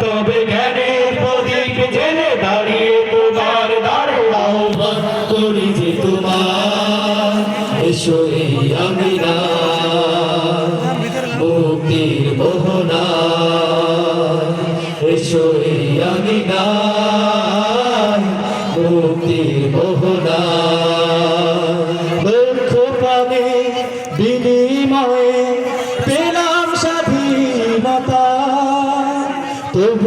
তবে জ্ঞানের প্রদীপ দাঁড়িয়ে তোমার দ্বারে আহ্বান যে তোমার। এসো এই আমিনা, মুক্তির মোহনা। এসো এই মোহনা।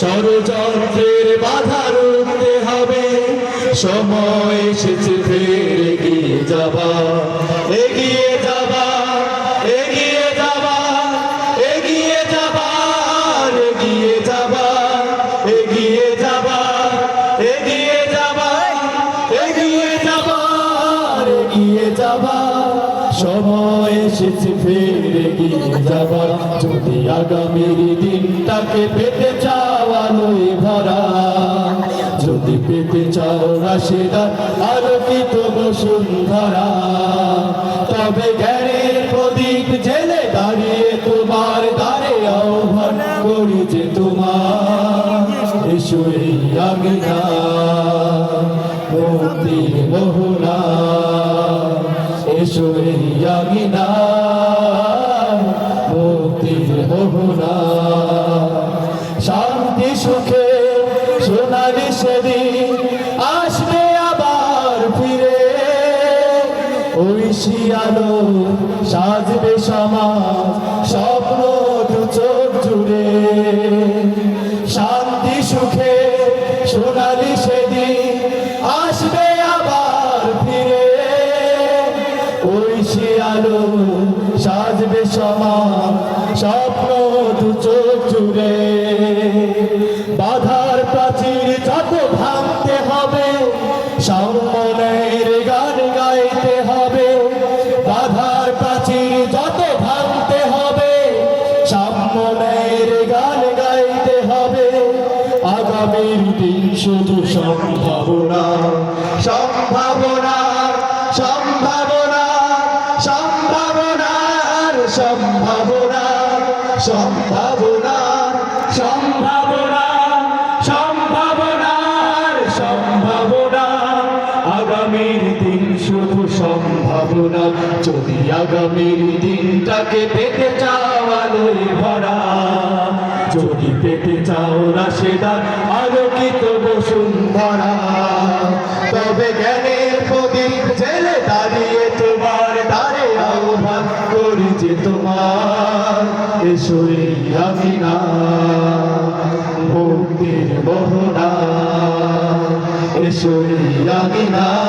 ষড়যন্ত্রের বাধা রুখতে হবে। সময় এসেছে, ফের এগিয়ে যাবা। এগিয়ে যাবা এগিয়ে যাবা এগিয়ে যাবা এগিয়ে যাবা। এগিয়ে যাবা এগিয়ে যাবা এগিয়ে যাবা এগিয়ে যাবা। সময় এসেছে ফের এগিয়ে যাবা যদি আগামীর দিনটাকে পেতে চাও ভরা। যদি পেতে চাও রাশেদা, আলোকিত বসুন্ধরা। তবে জ্ঞানের প্রদীপ জেলে দাঁড়িয়ে তোমার দ্বারে আহ্বান করি যে তোমার। এসো এই মুক্তির মোহনা এসো এই আমিনা মুক্তির শান্তি, সুখে সোনালি সেদিন আবার ফিরে। সাজবে স্বপ্ন শান্তি, সুখে সোনালি সেদিন সাজবে সমাজ স্বপ্ন দু চোখ জুড়ে। বাধার প্রাচীর যত ভাঙতে হবে, সম্মানের গান গাইতে হবে। বাধার প্রাচীর যত ভাঙতে হবে, সম্মানের গান গাইতে হবে। আগামীর দিন শুধু সম্ভাবনা সম্ভাবনা সম্ভাবনা সম্ভাবনা সম্ভাবনা, সম্ভাবনার সম্ভাবনা। আগামীর দিন শুধু সম্ভাবনা, যদি আগামীর দিনটাকে পেতে চাও আলোয় ভরা। যদি পেতে চাও না সেটা আলোকিত বসুন্ধরা তবে জ্ঞানের প্রদীপ জেলে দাঁড়িয়ে তোমার দ্বারে আহ্বান করি যে তোমার এসো রে আমিনা ভক্তির বহরা এসো রে আমিনা